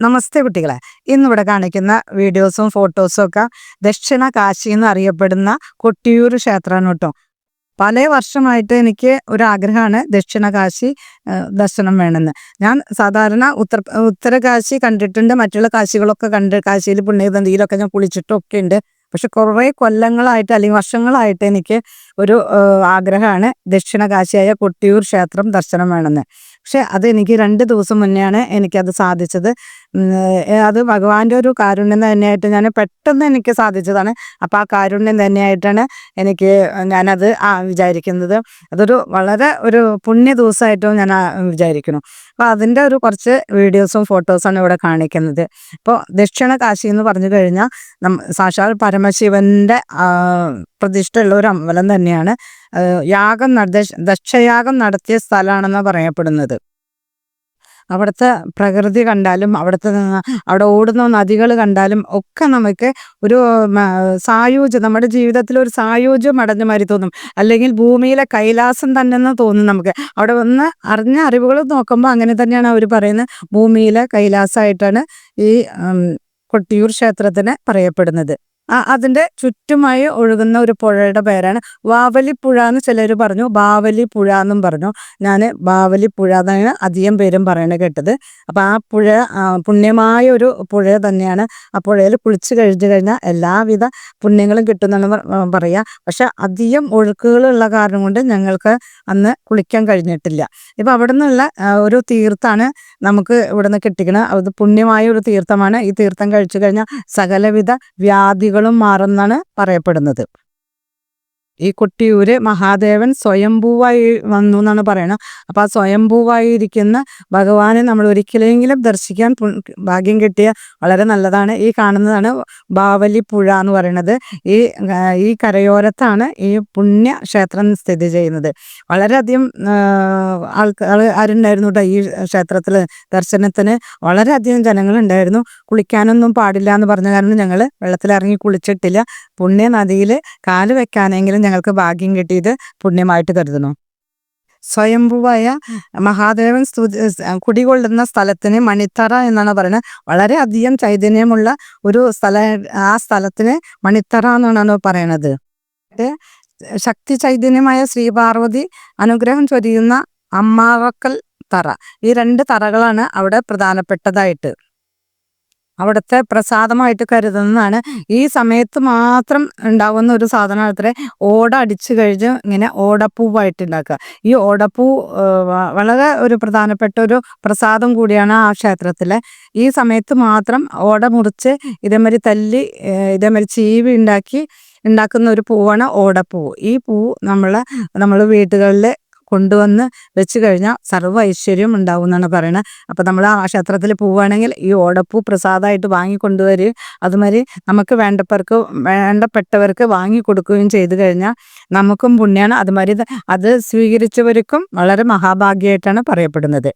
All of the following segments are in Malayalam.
നമസ്തേ കുട്ടികളെ. ഇന്നിവിടെ കാണിക്കുന്ന വീഡിയോസും ഫോട്ടോസും ഒക്കെ ദക്ഷിണ കാശി എന്ന് അറിയപ്പെടുന്ന കൊട്ടിയൂർ ക്ഷേത്രമാണ് കേട്ടോ. പല വർഷമായിട്ട് എനിക്ക് ഒരു ആഗ്രഹമാണ് ദക്ഷിണ കാശി ദർശനം വേണമെന്ന്. ഞാൻ സാധാരണ ഉത്തർ ഉത്തര കാശി കണ്ടിട്ടുണ്ട് മറ്റുള്ള കാശികളൊക്കെ കണ്ട് കാശിയിൽ പുണ്യതന്തിയിലൊക്കെ ഞാൻ കുളിച്ചിട്ടൊക്കെ ഉണ്ട്. പക്ഷെ കുറേ കൊല്ലങ്ങളായിട്ട് അല്ലെങ്കിൽ വർഷങ്ങളായിട്ട് എനിക്ക് ഒരു ആഗ്രഹമാണ് ദക്ഷിണ കാശിയായ കൊട്ടിയൂർ ക്ഷേത്രം ദർശനം വേണമെന്ന്. പക്ഷെ അതെനിക്ക് രണ്ട് ദിവസം മുന്നെയാണ് എനിക്കത് സാധിച്ചത്. അത് ഭഗവാന്റെ ഒരു കാരുണ്യം തന്നെയായിട്ട് ഞാൻ പെട്ടെന്ന് എനിക്ക് സാധിച്ചതാണ്. അപ്പം ആ കാരുണ്യം തന്നെയായിട്ടാണ് എനിക്ക് ഞാനത് വിചാരിക്കുന്നത്. അതൊരു വളരെ ഒരു പുണ്യ ദിവസമായിട്ടും ഞാൻ വിചാരിക്കുന്നു. അപ്പോൾ അതിന്റെ ഒരു കുറച്ച് വീഡിയോസും ഫോട്ടോസാണ് ഇവിടെ കാണിക്കുന്നത്. അപ്പോൾ ദക്ഷിണ കാശി എന്ന് പറഞ്ഞു കഴിഞ്ഞാൽ നം സാക്ഷാൽ പരമശിവന്റെ പ്രതിഷ്ഠയുള്ള ഒരു അമ്പലം തന്നെയാണ് യാഗം ദക്ഷയാഗം നടത്തിയ സ്ഥലമാണെന്ന് പറയപ്പെടുന്നത്. അവിടുത്തെ പ്രകൃതി കണ്ടാലും അവിടുത്തെ അവിടെ ഓടുന്ന നദികൾ കണ്ടാലും ഒക്കെ നമുക്ക് ഒരു സായോജ്യം നമ്മുടെ ജീവിതത്തിൽ ഒരു സായോജ്യം അടഞ്ഞ മാതിരി തോന്നും. അല്ലെങ്കിൽ ഭൂമിയിലെ കൈലാസം തന്നെ തോന്നും നമുക്ക്. അവിടെ വന്ന് അറിഞ്ഞ അറിവുകൾ നോക്കുമ്പോൾ അങ്ങനെ തന്നെയാണ് അവർ പറയുന്നത്. ഭൂമിയിലെ കൈലാസമായിട്ടാണ് ഈ കൊട്ടിയൂർ ക്ഷേത്രത്തിന് പറയപ്പെടുന്നത്. അതിന്റെ ചുറ്റുമായി ഒഴുകുന്ന ഒരു പുഴയുടെ പേരാണ് വാവലിപ്പുഴ എന്ന് ചിലർ പറഞ്ഞു. ബാവലി പുഴ എന്നും പറഞ്ഞു. ഞാൻ ബാവലിപ്പുഴ എന്നാണ് അധികം പേരും പറയണത് കേട്ടത്. അപ്പോൾ ആ പുഴ പുണ്യമായ ഒരു പുഴ തന്നെയാണ്. ആ പുഴയിൽ കുളിച്ച് കഴിഞ്ഞു കഴിഞ്ഞാൽ എല്ലാവിധ പുണ്യങ്ങളും കിട്ടുന്നെന്ന് പറയുക പക്ഷെ അധികം ഒഴുക്കുകളുള്ള കാരണം കൊണ്ട് ഞങ്ങൾക്ക് അന്ന് കുളിക്കാൻ കഴിഞ്ഞിട്ടില്ല. ഇപ്പം അവിടെ നിന്നുള്ള ഒരു തീർത്ഥാണ് നമുക്ക് ഇവിടെ നിന്ന് കിട്ടിക്കണത് അത് പുണ്യമായ ഒരു തീർത്ഥമാണ്. ഈ തീർത്ഥം കഴിച്ചു കഴിഞ്ഞാൽ സകലവിധ വ്യാധികൾ രോഗങ്ങളും മാറുന്നാണ് പറയപ്പെടുന്നത്. ഈ കൊട്ടിയൂര് മഹാദേവൻ സ്വയംഭൂവായി വന്നു എന്നാണ് പറയുന്നത് അപ്പോൾ ആ സ്വയംഭൂവായിരിക്കുന്ന ഭഗവാനെ നമ്മൾ ഒരിക്കലെങ്കിലും ദർശിക്കാൻ ഭാഗ്യം കിട്ടിയ വളരെ നല്ലതാണ്. ഈ കാണുന്നതാണ് ബാവലി പുഴ എന്ന് പറയുന്നത് ഈ ഈ കരയോരത്താണ് ഈ പുണ്യ ക്ഷേത്രം സ്ഥിതി ചെയ്യുന്നത്. വളരെയധികം ആൾക്കാർ ആരുണ്ടായിരുന്നു കേട്ടോ ഈ ക്ഷേത്രത്തിൽ ദർശനത്തിന് വളരെയധികം ജനങ്ങളുണ്ടായിരുന്നു. കുളിക്കാനൊന്നും പാടില്ല എന്ന് പറഞ്ഞ കാരണം ഞങ്ങൾ വെള്ളത്തിലിറങ്ങി കുളിച്ചിട്ടില്ല. പുണ്യ നദിയിൽ കാൽ വെക്കാനെങ്കിലും ഞങ്ങൾക്ക് ഭാഗ്യം കിട്ടിയത് പുണ്യമായിട്ട് കരുതുന്നു. സ്വയംഭുവായ മഹാദേവൻ സ്തുതി കുടികൊള്ളുന്ന സ്ഥലത്തിന് മണിത്തറ എന്നാണ് പറയുന്നത്. വളരെ അധികം ചൈതന്യമുള്ള ഒരു സ്ഥല ആ സ്ഥലത്തിന് മണിത്തറ എന്നാണ് പറയണത് ശക്തി ചൈതന്യമായ ശ്രീപാർവതി അനുഗ്രഹം ചൊരിയുന്ന അമ്മാറക്കൽ തറ. ഈ രണ്ട് തറകളാണ് അവിടെ പ്രധാനപ്പെട്ടതായിട്ട്. അവിടുത്തെ പ്രസാദമായിട്ട് കരുതുന്നതാണ്. ഈ സമയത്ത് മാത്രം ഉണ്ടാകുന്ന ഒരു സാധനം അത്ര ഓട അടിച്ചു കഴിഞ്ഞ് ഇങ്ങനെ ഓടപ്പൂവായിട്ട് ഉണ്ടാക്കുക ഈ ഓടപ്പൂ വളരെ ഒരു പ്രധാനപ്പെട്ട ഒരു പ്രസാദം കൂടിയാണ് ആ ക്ഷേത്രത്തിലെ. ഈ സമയത്ത് മാത്രം ഓട മുറിച്ച് ഇതേമാതിരി തല്ലി ഇതേമാതിരി ചീവി ഉണ്ടാക്കി ഉണ്ടാക്കുന്ന ഒരു പൂവാണ് ഓടപ്പൂ. ഈ പൂ നമ്മൾ നമ്മൾ വീടുകളിൽ കൊണ്ടുവന്ന് വെച്ച് കഴിഞ്ഞാൽ സർവ ഐശ്വര്യം ഉണ്ടാവും എന്നാണ് പറയുന്നത് അപ്പം നമ്മൾ ആ ക്ഷേത്രത്തിൽ പോവുകയാണെങ്കിൽ ഈ ഓടപ്പൂ പ്രസാദമായിട്ട് വാങ്ങിക്കൊണ്ടുവരികയും അതുമാതിരി നമുക്ക് വേണ്ടവർക്ക് വേണ്ടപ്പെട്ടവർക്ക് വാങ്ങി കൊടുക്കുകയും ചെയ്തു കഴിഞ്ഞാൽ നമുക്കും പുണ്യമാണ് അതുമാതിരി അത് സ്വീകരിച്ചവർക്കും വളരെ മഹാഭാഗ്യമായിട്ടാണ് പറയപ്പെടുന്നത്.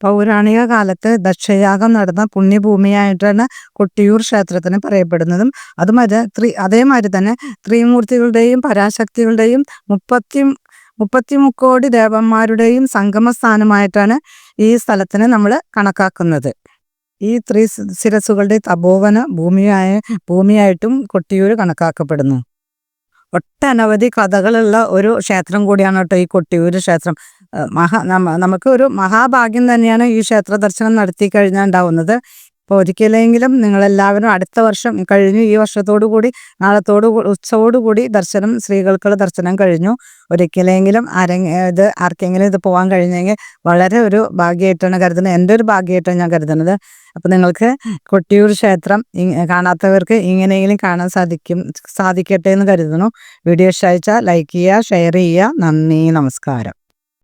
പൗരാണിക കാലത്ത് ദക്ഷയാഗം നടന്ന പുണ്യഭൂമിയായിട്ടാണ് കൊട്ടിയൂർ ക്ഷേത്രത്തിന് പറയപ്പെടുന്നതും. അതുമാതിരി ത്രീ അതേമാതിരി തന്നെ ത്രിമൂർത്തികളുടെയും പരാശക്തികളുടെയും മുപ്പത്തി മുപ്പത്തിമുക്കോടി ദേവന്മാരുടെയും സംഗമസ്ഥാനമായിട്ടാണ് ഈ സ്ഥലത്തിനെ നമ്മൾ കണക്കാക്കുന്നത്. ഈ ത്രീ ശിരസുകളുടെ തപോവന ഭൂമിയായ ഭൂമിയായിട്ടും കൊട്ടിയൂർ കണക്കാക്കപ്പെടുന്നു. ഒട്ടനവധി കഥകളുള്ള ഒരു ക്ഷേത്രം കൂടിയാണ് കേട്ടോ ഈ കൊട്ടിയൂർ ക്ഷേത്രം. മഹാ നമുക്ക് ഒരു മഹാഭാഗ്യം തന്നെയാണ് ഈ ക്ഷേത്ര ദർശനം നടത്തി കഴിഞ്ഞാൽ ഉണ്ടാവുന്നത് അപ്പോൾ ഒരിക്കലെങ്കിലും നിങ്ങളെല്ലാവരും അടുത്ത വർഷം കഴിഞ്ഞു ഈ വർഷത്തോടു കൂടി നാളത്തോടു ഉച്ചയോടു കൂടി ദർശനം സ്ത്രീകൾക്കുള്ള ദർശനം കഴിഞ്ഞു. ഒരിക്കലെങ്കിലും ആരെങ്കിലും ഇത് ആർക്കെങ്കിലും ഇത് പോകാൻ കഴിഞ്ഞെങ്കിൽ വളരെ ഒരു ഭാഗ്യമായിട്ടാണ് കരുതുന്നത്. എന്റെ ഒരു ഭാഗ്യമായിട്ടാണ് ഞാൻ കരുതുന്നത്. അപ്പോൾ നിങ്ങൾക്ക് കൊട്ടിയൂർ ക്ഷേത്രം കാണാത്തവർക്ക് ഇങ്ങനെയെങ്കിലും കാണാൻ സാധിക്കും സാധിക്കട്ടെ എന്ന് കരുതുന്നു. വീഡിയോ ഇഷ്ടമായിച്ചാൽ ലൈക്ക് ചെയ്യുക ഷെയർ ചെയ്യുക. നന്ദി നമസ്കാരം.